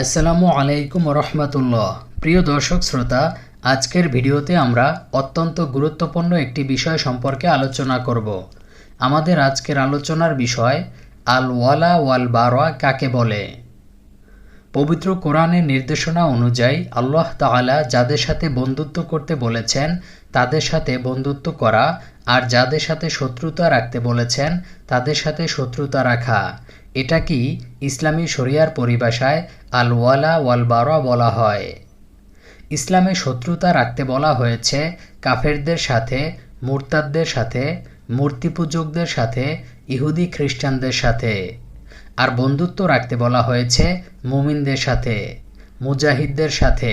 আসসালামু আলাইকুম রহমতুল্লাহ। প্রিয় দর্শক শ্রোতা, আজকের ভিডিওতে আমরা অত্যন্ত গুরুত্বপূর্ণ একটি বিষয় সম্পর্কে আলোচনা করব। আমাদের আজকের আলোচনার বিষয়, আল ওয়ালা ওয়াল বারোয়া কাকে বলে? পবিত্র কোরআনের নির্দেশনা অনুযায়ী আল্লাহ তাআলা যাদের সাথে বন্ধুত্ব করতে বলেছেন, তাদের সাথে বন্ধুত্ব করা, আর যাদের সাথে শত্রুতা রাখতে বলেছেন, তাদের সাথে শত্রুতা রাখা। এটা কি ইসলামী শরিয়ার পরিভাষায় আল ওয়ালা ওয়াল বারা বলা হয়? ইসলামে শত্রুতা রাখতে বলা হয়েছে কাফেরদের সাথে, মুরতাদদের সাথে মূর্তি পূজকদের সাথে, ইহুদি খ্রিস্টানদের সাথে। আর বন্ধুত্ব রাখতে বলা হয়েছে মুমিনদের সাথে, মুজাহিদদের সাথে।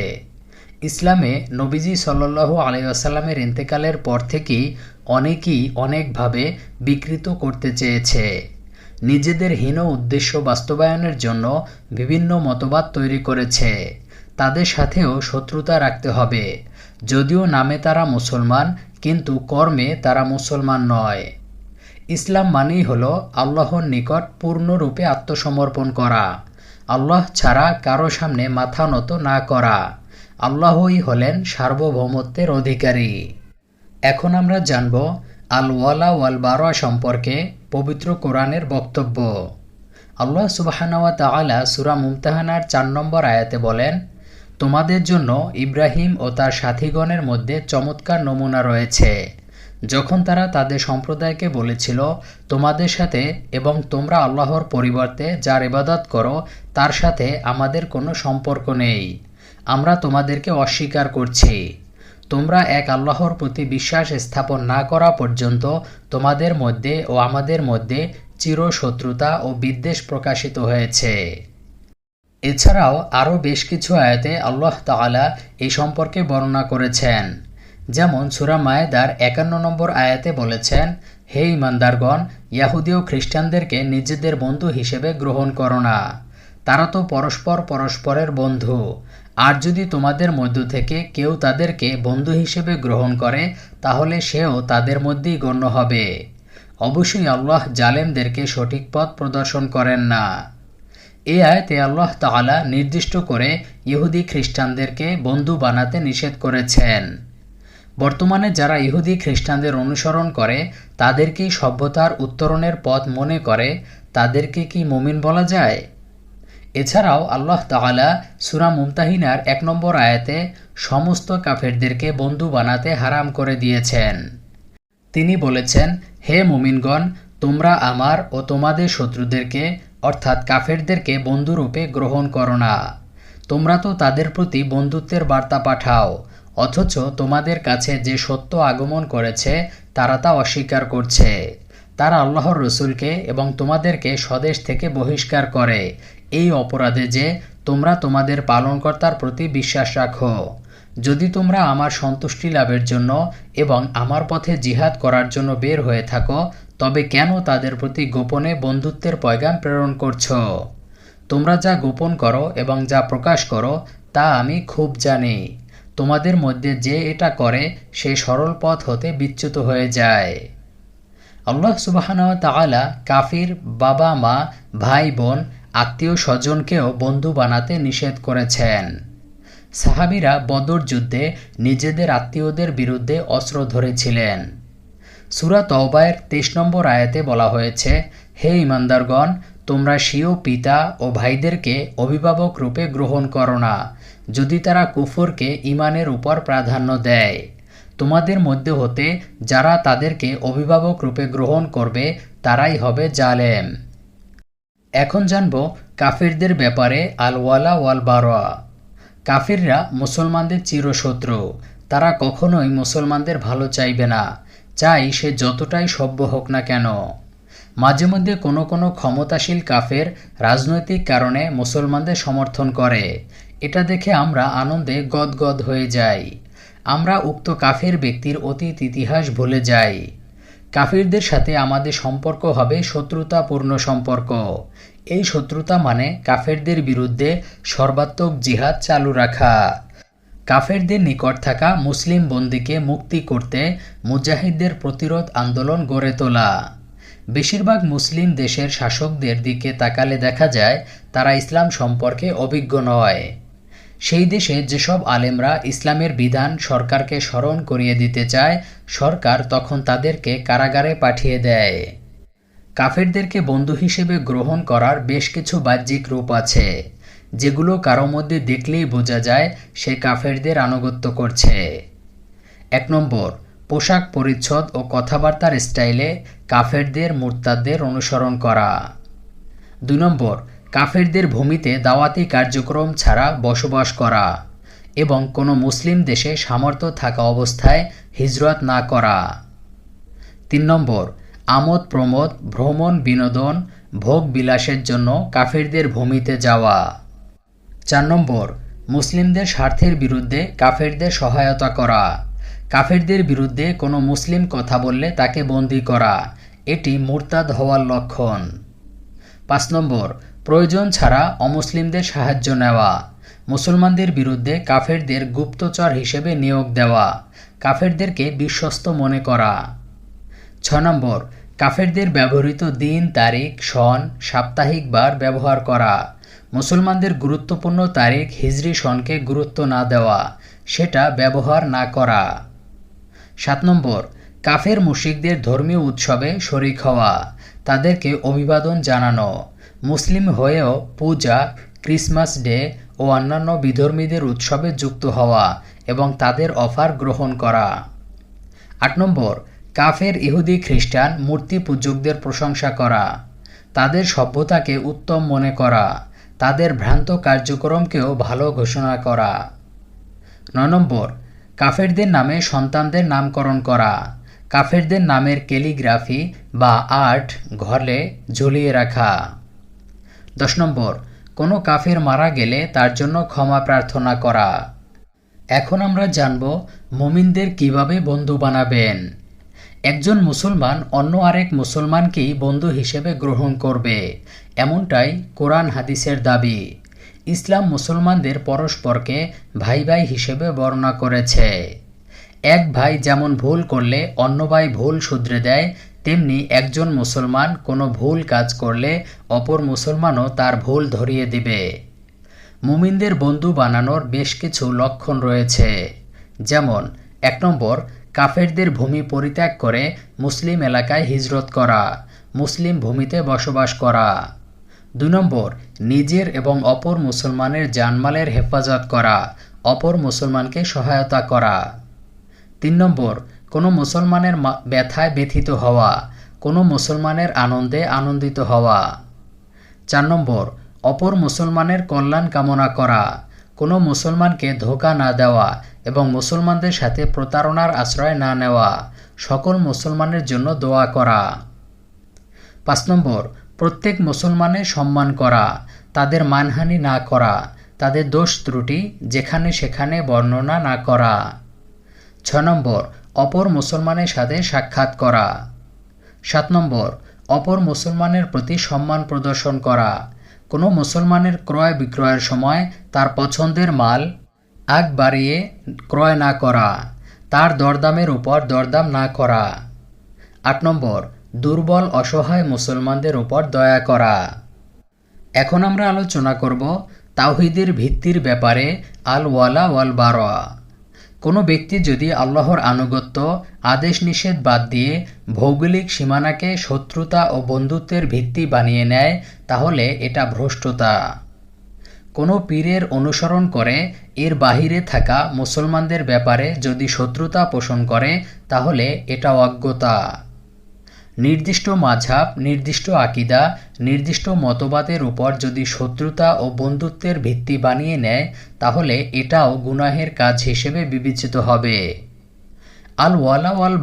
ইসলামে নবীজি সাল্লু আলাইসাল্লামের ইন্তেকালের পর থেকেই অনেকেই অনেকভাবে বিকৃত করতে চেয়েছে। নিজেদের হীন উদ্দেশ্য বাস্তবায়নের জন্য বিভিন্ন মতবাদ তৈরি করেছে। তাদের সাথেও শত্রুতা রাখতে হবে। যদিও নামে তারা মুসলমান, কিন্তু কর্মে তারা মুসলমান নয়। ইসলাম মানেই হল আল্লাহর নিকট পূর্ণরূপে আত্মসমর্পণ করা। আল্লাহ ছাড়া কারও সামনে মাথা নত না করা। আল্লাহই হলেন সার্বভৌমত্বের অধিকারী। এখন আমরা জানব আল ওয়ালা ওয়াল বারোয়া সম্পর্কে পবিত্র কোরআনের বক্তব্য। আল্লাহ সুবাহানওয়া তাআলা সুরা মুমতাহানার চার নম্বর আয়াতে বলেন, তোমাদের জন্য ইব্রাহিম ও তার সাথীগণের মধ্যে চমৎকার নমুনা রয়েছে। যখন তারা তাদের সম্প্রদায়কে বলেছিল, তোমাদের সাথে এবং তোমরা আল্লাহর পরিবর্তে যার ইবাদত করো, তার সাথে আমাদের কোনো সম্পর্ক নেই। আমরা তোমাদেরকে অস্বীকার করছি। তোমরা এক আল্লাহর প্রতি বিশ্বাস স্থাপন না করা পর্যন্ত তোমাদের মধ্যে ও আমাদের মধ্যে চিরশত্রুতা ও বিদ্বেষ প্রকাশিত হয়েছে। এছাড়াও আরও বেশ কিছু আয়াতে আল্লাহ তাআলা এই সম্পর্কে বর্ণনা করেছেন। যেমন সুরা মায়েদার একান্ন নম্বর আয়াতে বলেছেন, হে ইমানদারগণ ইয়াহুদি ও খ্রিস্টানদেরকে নিজেদের বন্ধু হিসেবে গ্রহণ করো না। তারা তো পরস্পর পরস্পরের বন্ধু। আর যদি তোমাদের মধ্য থেকে কেউ তাদেরকে বন্ধু হিসেবে গ্রহণ করে, তাহলে সেও তাদের মধ্যেই গণ্য হবে। অবশ্যই আল্লাহ জালেমদেরকে সঠিক পথ প্রদর্শন করেন না। এই আয়তে আল্লাহ তাআলা নির্দিষ্ট করে ইহুদি খ্রিস্টানদেরকে বন্ধু বানাতে নিষেধ করেছেন। বর্তমানে যারা ইহুদি খ্রিস্টানদের অনুসরণ করে তাদেরকেই সভ্যতার উত্তরণের পথ মনে করে, তাদেরকে কি মুমিন বলা যায়? এছাড়াও আল্লাহ তাআলা সুরা মুমতাহিনার এক নম্বর আয়াতে সমস্ত কাফেরদেরকে বন্ধু বানাতে হারাম করে দিয়েছেন। তিনি বলেছেন, হে মুমিনগণ, তোমরা আমার ও তোমাদের শত্রুদেরকে, অর্থাৎ কাফেরদেরকে বন্ধুরূপে গ্রহণ করো না। তোমরা তো তাদের প্রতি বন্ধুত্বের বার্তা পাঠাও, অথচ তোমাদের কাছে যে সত্য আগমন করেছে, তারা তা অস্বীকার করছে। তারা আল্লাহর রসুলকে এবং তোমাদেরকে স্বদেশ থেকে বহিষ্কার করে। এই অপরাধে যে তোমরা তোমাদের পালনকর্তার প্রতি বিশ্বাস রাখো। যদি তোমরা আমার সন্তুষ্টি লাভের জন্য এবং আমার পথে জিহাদ করার জন্য বের হয়ে থাকো, তবে কেন তাদের প্রতি গোপনে বন্ধুত্বের পয়গাম প্রেরণ করছ? তোমরা যা গোপন করো এবং যা প্রকাশ করো, তা আমি খুব জানি। তোমাদের মধ্যে যে এটা করে, সে সরল পথ হতে বিচ্যুত হয়ে যায়। আল্লাহ সুবাহান তাআলা কাফির বাবা, মা, ভাই, বোন, আত্মীয় স্বজনকেও বন্ধু বানাতে নিষেধ করেছেন। সাহাবিরা বদর যুদ্ধে নিজেদের আত্মীয়দের বিরুদ্ধে অস্ত্র ধরেছিলেন। সুরা তওবায়ের তেইশ নম্বর আয়াতে বলা হয়েছে, হে ইমানদারগণ তোমরা স্বীয় পিতা ও ভাইদেরকে অভিভাবক রূপে গ্রহণ করো না, যদি তারা কুফরকে ইমানের উপর প্রাধান্য দেয়। তোমাদের মধ্যে হতে যারা তাদেরকে অভিভাবক রূপে গ্রহণ করবে, তারাই হবে জালেম। এখন জানব কাফিরদের ব্যাপারে আল ওয়ালা ওয়াল বারোয়া কাফিররা মুসলমানদের চিরশত্রু। তারা কখনোই মুসলমানদের ভালো চাইবে না। চাই সে যতটাই সভ্য হোক না কেন। মাঝে মধ্যে কোনো কোনো ক্ষমতাশীল কাফের রাজনৈতিক কারণে মুসলমানদের সমর্থন করে। এটা দেখে আমরা আনন্দে গদগদ হয়ে যাই। আমরা উক্ত কাফের ব্যক্তির অতীত ইতিহাস ভুলে যাই। কাফিরদের সাথে আমাদের সম্পর্ক হবে শত্রুতাপূর্ণ সম্পর্ক। এই শত্রুতা মানে কাফেরদের বিরুদ্ধে সর্বাত্মক জিহাদ চালু রাখা। কাফেরদের নিকট থাকা মুসলিম বন্দীকে মুক্তি করতে মুজাহিদদের প্রতিরোধ আন্দোলন গড়ে তোলা। বেশিরভাগ মুসলিম দেশের শাসকদের দিকে তাকালে দেখা যায়, তারা ইসলাম সম্পর্কে অভিজ্ঞ নয়। সেই দেশে যেসব আলেমরা ইসলামের বিধান সরকারকে স্মরণ করিয়ে দিতে চায়, সরকার তখন তাদেরকে কারাগারে পাঠিয়ে দেয়। কাফেরদেরকে বন্ধু হিসেবে গ্রহণ করার বেশ কিছু বাহ্যিক রূপ আছে। যেগুলো কারও মধ্যে দেখলেই বোঝা যায় সে কাফেরদের আনুগত্য করছে। এক নম্বর, পোশাক পরিচ্ছদ ও কথাবার্তার স্টাইলে কাফেরদের মুরতাদদের অনুসরণ করা। দুই নম্বর কাফেরদের ভূমিতে দাওয়াতি কার্যক্রম ছাড়া বসবাস করা এবং কোনো মুসলিম দেশে সামর্থ্য থাকা অবস্থায় হিজরত না করা। তিন নম্বর, আমোদ প্রমোদ, ভ্রমণ বিনোদন, ভোগ বিলাসের জন্য কাফেরদের ভূমিতে যাওয়া। চার নম্বর, মুসলিমদের স্বার্থের বিরুদ্ধে কাফেরদের সহায়তা করা। কাফেরদের বিরুদ্ধে কোনো মুসলিম কথা বললে তাকে বন্দি করা, এটি মুরতাদ হওয়ার লক্ষণ। পাঁচ নম্বর প্রয়োজন ছাড়া অমুসলিমদের সাহায্য নেওয়া, মুসলমানদের বিরুদ্ধে কাফেরদের গুপ্তচর হিসেবে নিয়োগ দেওয়া, কাফেরদেরকে বিশ্বস্ত মনে করা। ছ নম্বর, কাফেরদের ব্যবহৃত দিন, তারিখ, সন, সাপ্তাহিক বার ব্যবহার করা, মুসলমানদের গুরুত্বপূর্ণ তারিখ, হিজরি সনকে গুরুত্ব না দেওয়া, সেটা ব্যবহার না করা। সাত নম্বর, কাফের মুশিকদের ধর্মীয় উৎসবে শরিক হওয়া, তাদেরকে অভিবাদন জানানো। মুসলিম হয়েও পূজা, ক্রিসমাস ডে ও অন্যান্য বিধর্মীদের উৎসবে যুক্ত হওয়া এবং তাদের অফার গ্রহণ করা। আট নম্বর, কাফের, ইহুদি, খ্রিস্টান মূর্তি পূজকদের প্রশংসা করা। তাদের সভ্যতাকে উত্তম মনে করা। তাদের ভ্রান্ত কার্যক্রমকেও ভালো ঘোষণা করা। নয় নম্বর, কাফেরদের নামে সন্তানদের নামকরণ করা। কাফেরদের নামের ক্যালিগ্রাফি বা আর্ট ঘরে ঝুলিয়ে রাখা। দশ নম্বর, কোনো কাফের মারা গেলে তার জন্য ক্ষমা প্রার্থনা করা। এখন আমরা জানব মুমিনদের কীভাবে বন্ধু বানাবেন। একজন মুসলমান অন্য আরেক মুসলমানকেই বন্ধু হিসেবে গ্রহণ করবে, এমনটাই কোরআন হাদিসের দাবি। ইসলাম মুসলমানদের পরস্পরকে ভাই ভাই হিসেবে বর্ণনা করেছে। এক ভাই যেমন ভুল করলে অন্য ভাই ভুল শুধরে দেয় তেমনি একজন মুসলমান কোনো ভুল কাজ করলে অপর মুসলমানও তার ভুল ধরিয়ে দিবে। মুমিনদের বন্ধু বানানোর বেশ কিছু লক্ষণ রয়েছে। যেমন, এক নম্বর, কাফেরদের ভূমি পরিত্যাগ করে মুসলিম এলাকায় হিজরত করা, মুসলিম ভূমিতে বসবাস করা। দুই নম্বর, নিজের এবং অপর মুসলমানের জানমালের হেফাজত করা, অপর মুসলমানকে সহায়তা করা। তিন নম্বর কোনো মুসলমানের ব্যথায় ব্যথিত হওয়া, কোনো মুসলমানের আনন্দে আনন্দিত হওয়া। চার নম্বর, অপর মুসলমানের কল্যাণ কামনা করা, কোনো মুসলমানকে ধোকা না দেওয়া এবং মুসলমানদের সাথে প্রতারণার আশ্রয় না নেওয়া, সকল মুসলমানের জন্য দোয়া করা। পাঁচ নম্বর, প্রত্যেক মুসলমানের সম্মান করা, তাদের মানহানি না করা, তাদের দোষ ত্রুটি যেখানে সেখানে বর্ণনা না করা। ছ নম্বর অপর মুসলমানের সাথে সাক্ষাৎ করা। সাত নম্বর, অপর মুসলমানের প্রতি সম্মান প্রদর্শন করা। কোনো মুসলমানের ক্রয় বিক্রয়ের সময় তার পছন্দের মাল আগ বাড়িয়ে ক্রয় না করা, তার দরদামের উপর দরদাম না করা। আট নম্বর, দুর্বল, অসহায় মুসলমানদের উপর দয়া করা। এখন আমরা আলোচনা করব তাওহিদের ভিত্তির ব্যাপারে আল ওয়ালা ওয়াল বারোয়া কোনো ব্যক্তি যদি আল্লাহর আনুগত্য, আদেশ নিষেধ বাদ দিয়ে ভৌগোলিক সীমানাকে শত্রুতা ও বন্ধুত্বের ভিত্তি বানিয়ে নেয়, তাহলে এটা ভ্রষ্টতা। কোনো পীরের অনুসরণ করে এর বাহিরে থাকা মুসলমানদের ব্যাপারে যদি শত্রুতা পোষণ করে, তাহলে এটা অজ্ঞতা। নির্দিষ্ট মাঝাব, নির্দিষ্ট আকিদা, নির্দিষ্ট মতবাদের উপর যদি শত্রুতা ও বন্ধুত্বের ভিত্তি বানিয়ে নেয়, তাহলে এটাও গুনাহের কাজ হিসেবে বিবেচিত হবে। আল ওয়ালা ওয়াল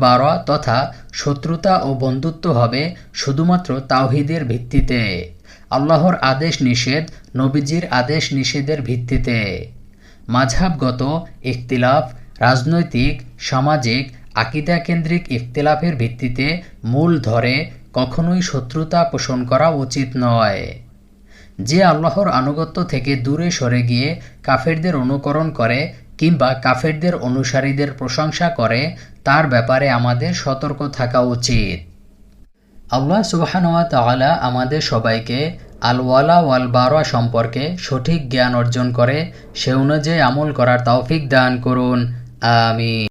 তথা শত্রুতা ও বন্ধুত্ব হবে শুধুমাত্র তাওহিদের ভিত্তিতে। আল্লাহর আদেশ নিষেধ, নবীজির আদেশ নিষেধের ভিত্তিতে। মাঝহাবগত ইখতিলাফ, রাজনৈতিক, সামাজিক আকিদা কেন্দ্রিক ইখতিলাফের ভিত্তিতে মূল ধরে কখনোই শত্রুতা পোষণ করা উচিত নয়। যে আল্লাহর আনুগত্য থেকে দূরে সরে গিয়ে কাফেরদের অনুকরণ করে কিংবা কাফেরদের অনুসারীদের প্রশংসা করে, তার ব্যাপারে আমাদের সতর্ক থাকা উচিত। আল্লাহ সুবাহানুয়া তাআলা আমাদের সবাইকে আলওয়ালা ওয়াল বারা সম্পর্কে সঠিক জ্ঞান অর্জন করে, সে অনুযায়ী আমল করার তৌফিক দান করুন। আমিন।